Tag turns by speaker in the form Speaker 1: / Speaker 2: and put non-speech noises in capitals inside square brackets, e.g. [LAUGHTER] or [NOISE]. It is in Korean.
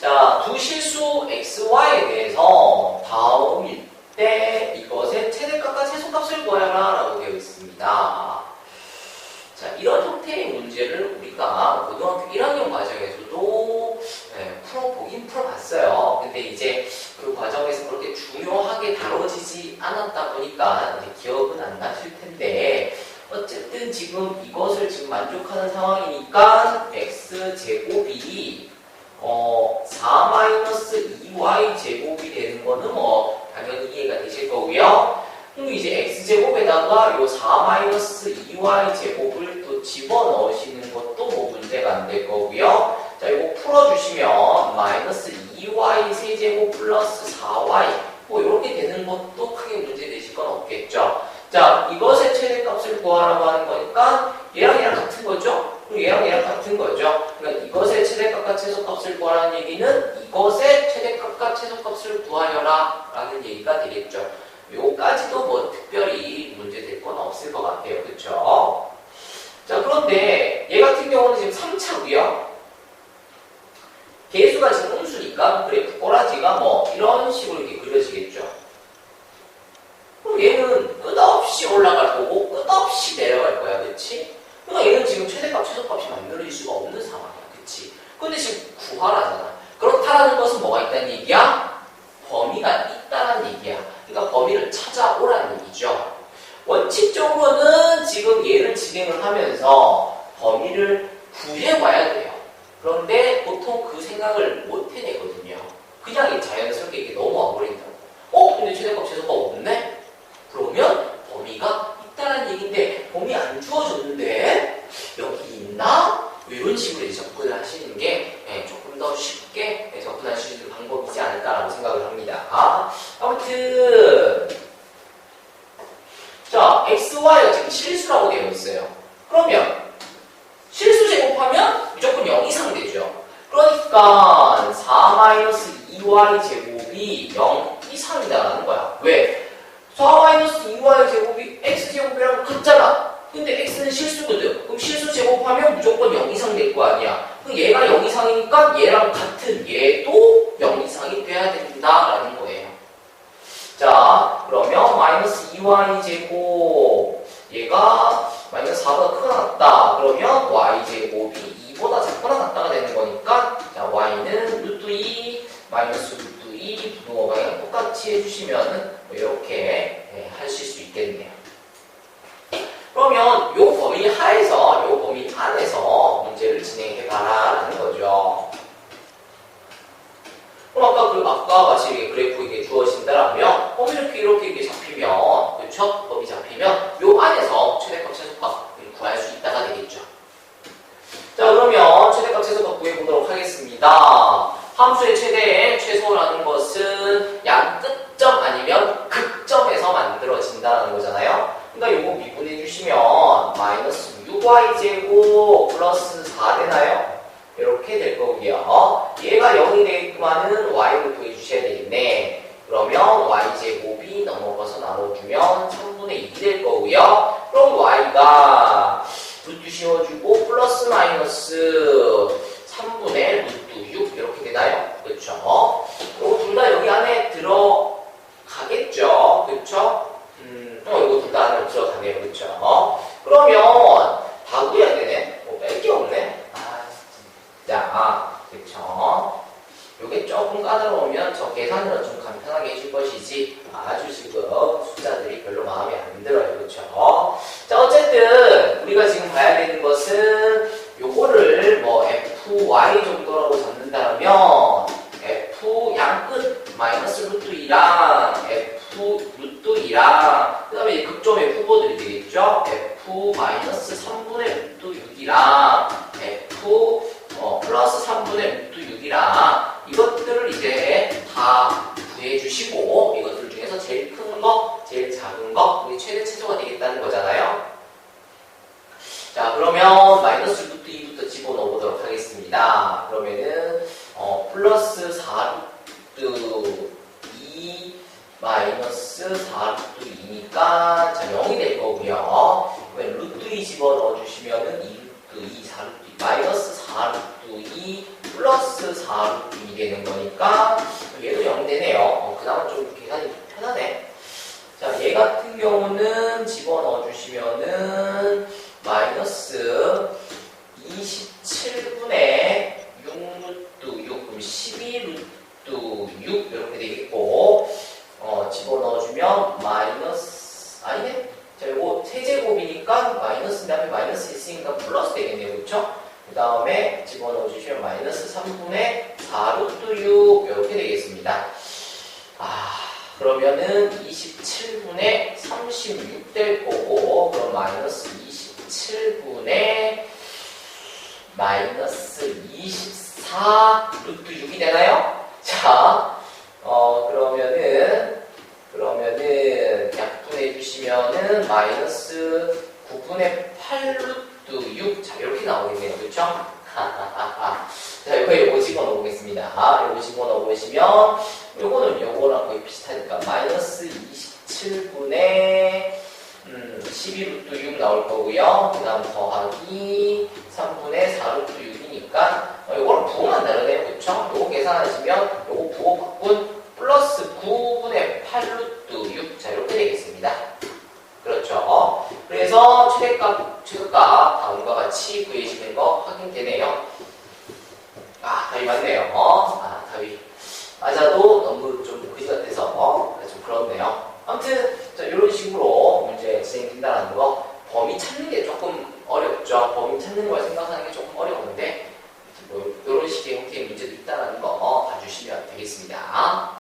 Speaker 1: 자, 두 실수 xy에 대해서 다음일 때 이것의 최대값과 최소값을 구하라 라고 되어 있습니다. 자, 이런 형태의 문제를 우리가 고등학교 1학년 과정에서도 네, 풀어보긴 풀어봤어요. 근데 이제 그 과정에서 그렇게 중요하게 다뤄지지 않았다 보니까 기억은 안 나실 텐데 어쨌든 지금 이것을 지금 만족하는 상황이니까 x제곱이 어, 4-2y 제곱이 되는 거는 뭐 당연히 이해가 되실 거고요. 그럼 이제 x제곱에다가 요 4-2y 제곱을 또 집어넣으시는 것도 뭐 문제가 안 될 거고요. 자, 이거 풀어주시면 마이너스 2y 세제곱 플러스 4y 뭐 이렇게 되는 것도 크게 문제 되실 건 없겠죠. 자, 이것의 최대값을 구하라고 하는 거니까 얘랑 얘랑 같은 거죠? 그럼 얘랑 얘랑 같은 거죠. 그러니까 이것의 최대값과 최소값을 구하라는 얘기는 이것의 최대값과 최소값을 구하여라 라는 얘기가 되겠죠. 요까지도 뭐 특별히 문제 될 건 없을 것 같아요. 그쵸? 자, 그런데 얘 같은 경우는 지금 3차고요. 개수가 지금 음수니까 그래프 꼬라지가 뭐 이런 식으로 이렇게 그려지겠죠. 그럼 얘는 끝없이 올라갈 거고 끝없이 내려갈 거야. 그치? 그러니까 얘는 지금 최대값, 최소값이 만들어질 수가 없는 상황이야. 그치? 근데 지금 구하라잖아. 그렇다라는 것은 뭐가 있다는 얘기야? 범위가 있다 는 얘기야. 그러니까 범위를 찾아오라는 얘기죠. 원칙적으로는 지금 얘를 진행을 하면서 범위를 구해봐야 돼요. 그런데 보통 그 생각을 못 해내거든요. 그냥 자연스럽게 이게 넘어와 버린다고. 어? 근데 최대값, 최소값 없네? 그러면 범위가 있다는 얘기인데 범위 안 주어졌는데 여기 있나? 이런 식으로 이제 접근을 하시는 게 예, 조금 더 쉽게 예, 접근할 수 있는 방법이지 않을까라고 생각을 합니다. 아, 아무튼 자, xy가 지금 실수라고 되어 있어요. 그러면 실수 제곱하면 무조건 0 이상 되죠. 그러니까 4-2y 제곱이 0 이상이다라는 거야. 왜? 4-2y 제곱이 x제곱이랑 같잖아. 근데 x는 실수거든. 그럼 실수 제곱하면 무조건 0 이상 될 거 아니야. 그럼 얘가 0 이상이니까 얘랑 같은 얘도 0 이상이 돼야 된다라는 거예요. 자, 그러면 마이너스 2y 제곱 얘가 마이너스 4보다 크거나 같다. 그러면 y 제곱이 2보다 작거나 같다가 되는 거니까 자, y는 루트 2 마이너스 루트 2 부등호 방향 똑같이 해주시면 뭐 이렇게 네, 하실 수 있겠네요. 그러면 요 범위 하에서 요 범위 안에서 문제를 진행해 봐라라는 거죠. 그럼 아까 그 아까 같이 이렇게 그래프 이게 주어진다라면 범위 이렇게 이렇게 이렇게 잡히면 그렇죠? 범위 잡히면 요 안에서 최대값 최소값을 구할 수 있다가 되겠죠. 자 그러면 최대값 최소값 구해 보도록 하겠습니다. 함수의 최대 최소라는 것은 양 끝점 아니면 극점에서 만들어진다는 거잖아요. 그러니까 요거 미분해 주시면 마이너스 6y 제곱 플러스 4 되나요? 이렇게 될 거고요. 얘가 0이 되겠구만은 y를 구해 주셔야 되겠네. 그러면 y제곱이 넘어가서 나눠주면 3분의 2이 될 거고요. 그럼 y가 루트 씌워주고 플러스 마이너스 그렇죠? 이거 둘 다 여기 안에 들어가겠죠? 그렇죠? 음, 어, 이거 둘 다 안에 들어가네요. 그렇죠? 그러면 다 구해야 되네? 뭐 뺄 게 없네? 아, 자, 그쵸. 요게 조금 까다로우면 저 계산으로 좀 간편하게 해줄 것이지 아주 지금 숫자들이 별로 마음에 안 들어요. 그쵸? 자, 어쨌든 우리가 지금 봐야 되는 것은 요거를 뭐 fy 정도라고 잡는다면 f 양끝 마이너스 루트 2랑 f 루트 2랑 그 다음에 극점의 후보들이 되겠죠? f 마이너스 3분의 루트 6이랑 f 어, 플러스 3 분의 루트 6이랑 이것들을 이제 다 구해주시고 이것들 중에서 제일 큰 거, 제일 작은 거, 그게 최대 최소가 되겠다는 거잖아요. 자, 그러면 마이너스 루트 2부터 집어넣어 보도록 하겠습니다. 그러면은 어, 플러스 4 루트 2 마이너스 4 루트 2니까 자, 0이 될 거고요. 그러면 루트 2 집어넣어 주시면은 2 루트 2, 4 루트 2, 마이너스 4 루트 2 플러스 4 루트 2 되는 거니까 얘도 0 되네요. 어, 그나마 좀 계산이 편하네. 자, 얘 같은 경우는 집어넣어 주시면은 마이너스 27분의 6루트 6, 그럼 12루트 6 이렇게 되겠고 어, 집어넣어주면 마이너스 아니네? 자, 이거 세제곱이니까 마이너스 다음에 마이너스 있으니까 플러스 되겠네요. 그쵸? 그 다음에 집어넣어주시면 마이너스 3분의 4루트 6 이렇게 되겠습니다. 아, 그러면은 27 분의 36 될 거고, 그럼 마이너스 27분의 마이너스 24 루트 6이 되나요? 자, 어, 그러면은, 그러면은, 약분해 주시면은 마이너스 9분의 8 루트 6. 자, 이렇게 나오겠네요. 그쵸? [LAUGHS] 자, 이거 요거 집어넣어 보겠습니다. 아, 요거 집어넣어 보시면, 요거는 요거랑 거의 비슷하니까, 마이너스 27분의 음, 12루트 6 나올 거고요. 그 다음 더하기 3분의 4루트 6이니까 어, 이거랑 부호만 다르네요. 그쵸? 요거 계산하시면 요거 부호 바꾼 플러스 9분의 8루트 6. 자, 이렇게 되겠습니다. 그렇죠. 그래서 최대값, 최대값 다음과 같이 구해지는 거 확인되네요. 아, 답이 맞네요. 아, 답이 맞아도 너무 좀 그지 같아서 어, 좀 그렇네요. 아무튼 이런 식으로 문제 진행된다는 거 범위 찾는 게 조금 어렵죠. 범위 찾는 걸 생각하는 게 조금 어려운데 뭐 이런 식의 형태의 문제도 있다는 거 봐주시면 되겠습니다.